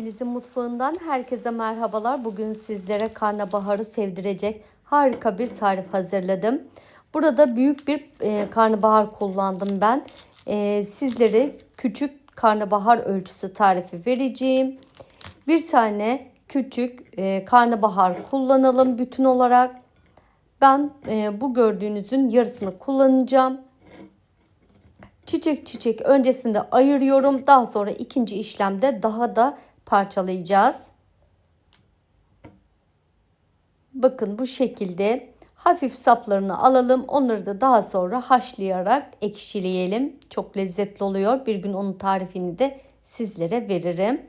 Filiz'in mutfağından herkese merhabalar. Bugün sizlere karnabaharı sevdirecek harika bir tarif hazırladım. Burada büyük bir e, karnabahar kullandım ben. E, sizlere küçük karnabahar ölçüsü tarifi vereceğim. Bir tane küçük e, karnabahar kullanalım bütün olarak. Ben e, bu gördüğünüzün yarısını kullanacağım çiçek çiçek öncesinde ayırıyorum. Daha sonra ikinci işlemde daha da parçalayacağız. Bakın bu şekilde hafif saplarını alalım. Onları da daha sonra haşlayarak ekşileyelim. Çok lezzetli oluyor. Bir gün onun tarifini de sizlere veririm.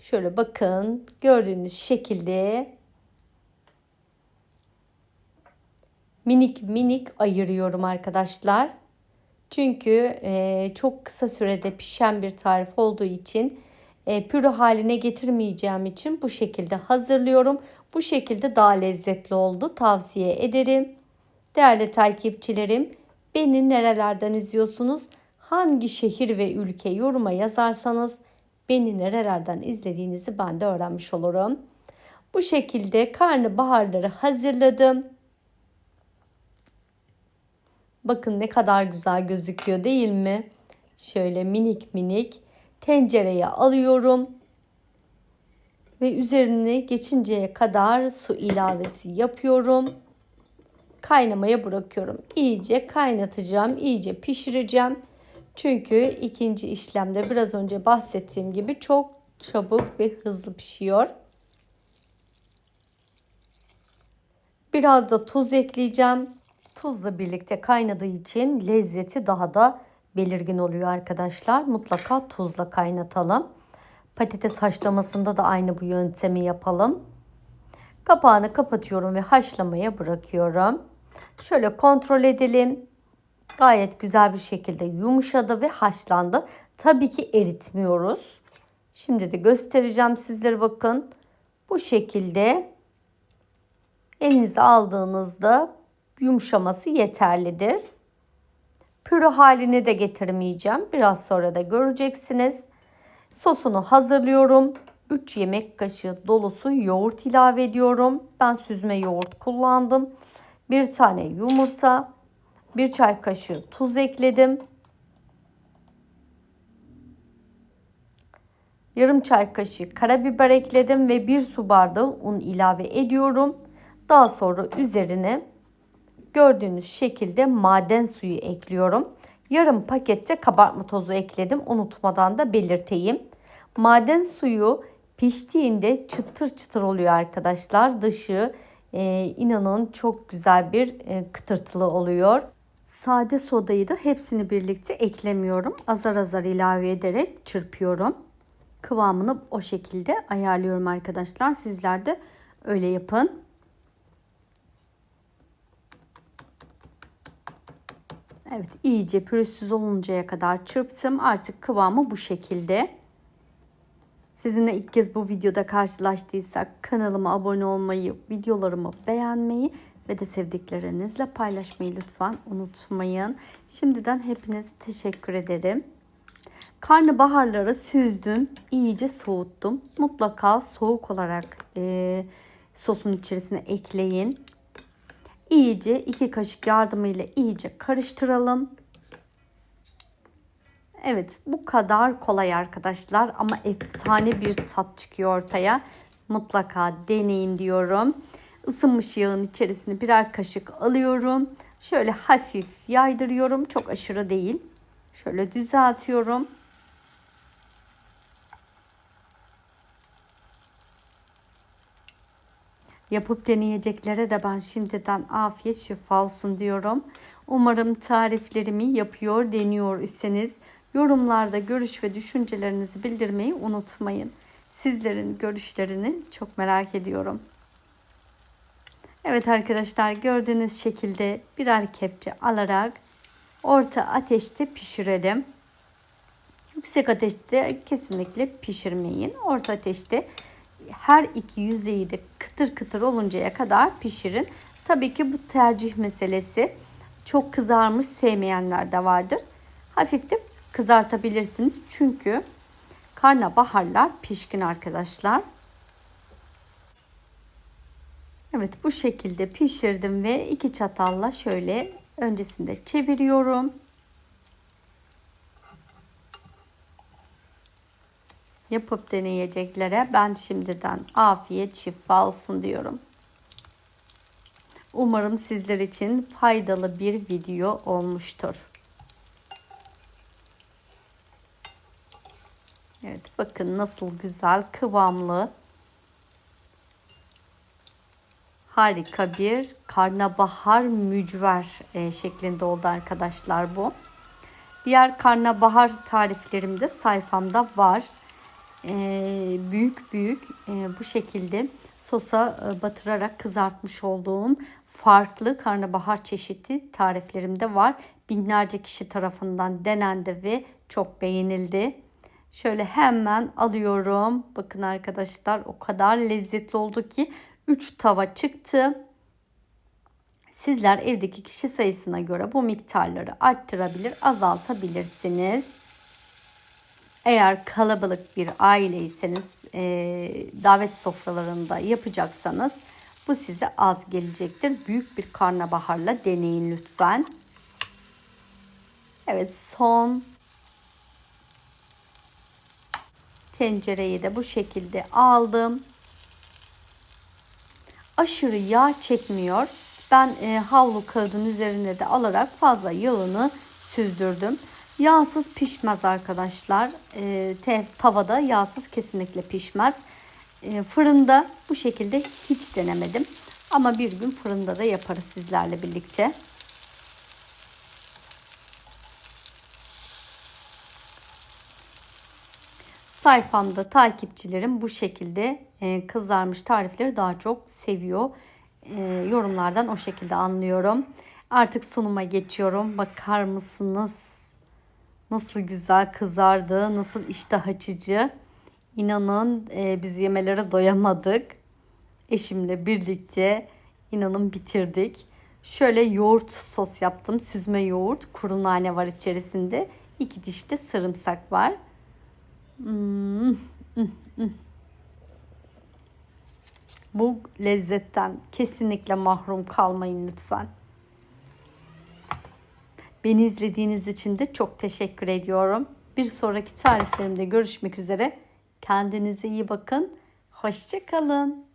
Şöyle bakın gördüğünüz şekilde minik minik ayırıyorum arkadaşlar. Çünkü e, çok kısa sürede pişen bir tarif olduğu için e, pürü haline getirmeyeceğim için bu şekilde hazırlıyorum. Bu şekilde daha lezzetli oldu. Tavsiye ederim. Değerli takipçilerim, beni nerelerden izliyorsunuz? Hangi şehir ve ülke yoruma yazarsanız beni nerelerden izlediğinizi ben de öğrenmiş olurum. Bu şekilde karnabaharları hazırladım. Bakın ne kadar güzel gözüküyor değil mi? Şöyle minik minik tencereye alıyorum. Ve üzerine geçinceye kadar su ilavesi yapıyorum. Kaynamaya bırakıyorum. İyice kaynatacağım, iyice pişireceğim. Çünkü ikinci işlemde biraz önce bahsettiğim gibi çok çabuk ve hızlı pişiyor. Biraz da tuz ekleyeceğim. Tuzla birlikte kaynadığı için lezzeti daha da belirgin oluyor arkadaşlar. Mutlaka tuzla kaynatalım. Patates haşlamasında da aynı bu yöntemi yapalım. Kapağını kapatıyorum ve haşlamaya bırakıyorum. Şöyle kontrol edelim. Gayet güzel bir şekilde yumuşadı ve haşlandı. Tabii ki eritmiyoruz. Şimdi de göstereceğim sizlere bakın. Bu şekilde elinize aldığınızda yumuşaması yeterlidir. Pürü haline de getirmeyeceğim. Biraz sonra da göreceksiniz. Sosunu hazırlıyorum. 3 yemek kaşığı dolusu yoğurt ilave ediyorum. Ben süzme yoğurt kullandım. Bir tane yumurta, bir çay kaşığı tuz ekledim. Yarım çay kaşığı karabiber ekledim ve bir su bardağı un ilave ediyorum. Daha sonra üzerine gördüğünüz şekilde maden suyu ekliyorum. Yarım pakette kabartma tozu ekledim. Unutmadan da belirteyim. Maden suyu piştiğinde çıtır çıtır oluyor arkadaşlar. Dışı e, inanın çok güzel bir e, kıtırtılı oluyor. Sade sodayı da hepsini birlikte eklemiyorum. Azar azar ilave ederek çırpıyorum. Kıvamını o şekilde ayarlıyorum arkadaşlar. Sizler de öyle yapın. Evet iyice pürüzsüz oluncaya kadar çırptım. Artık kıvamı bu şekilde. Sizinle ilk kez bu videoda karşılaştıysak kanalıma abone olmayı, videolarımı beğenmeyi ve de sevdiklerinizle paylaşmayı lütfen unutmayın. Şimdiden hepinize teşekkür ederim. Karnabaharları süzdüm, iyice soğuttum. Mutlaka soğuk olarak e, sosun içerisine ekleyin iyice iki kaşık yardımıyla iyice karıştıralım. Evet bu kadar kolay arkadaşlar ama efsane bir tat çıkıyor ortaya. Mutlaka deneyin diyorum. Isınmış yağın içerisine birer kaşık alıyorum. Şöyle hafif yaydırıyorum. Çok aşırı değil. Şöyle düzeltiyorum. Yapıp deneyeceklere de ben şimdiden afiyet şifa olsun diyorum. Umarım tariflerimi yapıyor, deniyor iseniz yorumlarda görüş ve düşüncelerinizi bildirmeyi unutmayın. Sizlerin görüşlerini çok merak ediyorum. Evet arkadaşlar gördüğünüz şekilde birer kepçe alarak orta ateşte pişirelim. Yüksek ateşte kesinlikle pişirmeyin. Orta ateşte her iki yüzeyi de kıtır kıtır oluncaya kadar pişirin. Tabii ki bu tercih meselesi. Çok kızarmış sevmeyenler de vardır. Hafif de kızartabilirsiniz. Çünkü karnabaharlar pişkin arkadaşlar. Evet bu şekilde pişirdim ve iki çatalla şöyle öncesinde çeviriyorum. Yapıp deneyeceklere ben şimdiden afiyet şifa olsun diyorum. Umarım sizler için faydalı bir video olmuştur. Evet bakın nasıl güzel kıvamlı harika bir karnabahar mücver e, şeklinde oldu arkadaşlar bu. Diğer karnabahar tariflerim de sayfamda var. E, büyük büyük e, bu şekilde sosa e, batırarak kızartmış olduğum farklı karnabahar çeşidi tariflerimde var. Binlerce kişi tarafından denendi ve çok beğenildi. Şöyle hemen alıyorum. Bakın arkadaşlar o kadar lezzetli oldu ki 3 tava çıktı. Sizler evdeki kişi sayısına göre bu miktarları arttırabilir, azaltabilirsiniz. Eğer kalabalık bir aileyseniz, e, davet sofralarında yapacaksanız bu size az gelecektir. Büyük bir karnabaharla deneyin lütfen. Evet son tencereyi de bu şekilde aldım. Aşırı yağ çekmiyor. Ben e, havlu kağıdın üzerine de alarak fazla yağını süzdürdüm. Yağsız pişmez arkadaşlar. E, tavada yağsız kesinlikle pişmez. E, fırında bu şekilde hiç denemedim. Ama bir gün fırında da yaparız sizlerle birlikte. Sayfamda takipçilerim bu şekilde e, kızarmış tarifleri daha çok seviyor. E, yorumlardan o şekilde anlıyorum. Artık sunuma geçiyorum. Bakar mısınız? Nasıl güzel kızardı, nasıl iştah açıcı. İnanın e, biz yemelere doyamadık. Eşimle birlikte inanın bitirdik. Şöyle yoğurt sos yaptım. Süzme yoğurt, kuru nane var içerisinde. İki diş de sarımsak var. Hmm. Bu lezzetten kesinlikle mahrum kalmayın lütfen. Beni izlediğiniz için de çok teşekkür ediyorum. Bir sonraki tariflerimde görüşmek üzere. Kendinize iyi bakın. Hoşçakalın.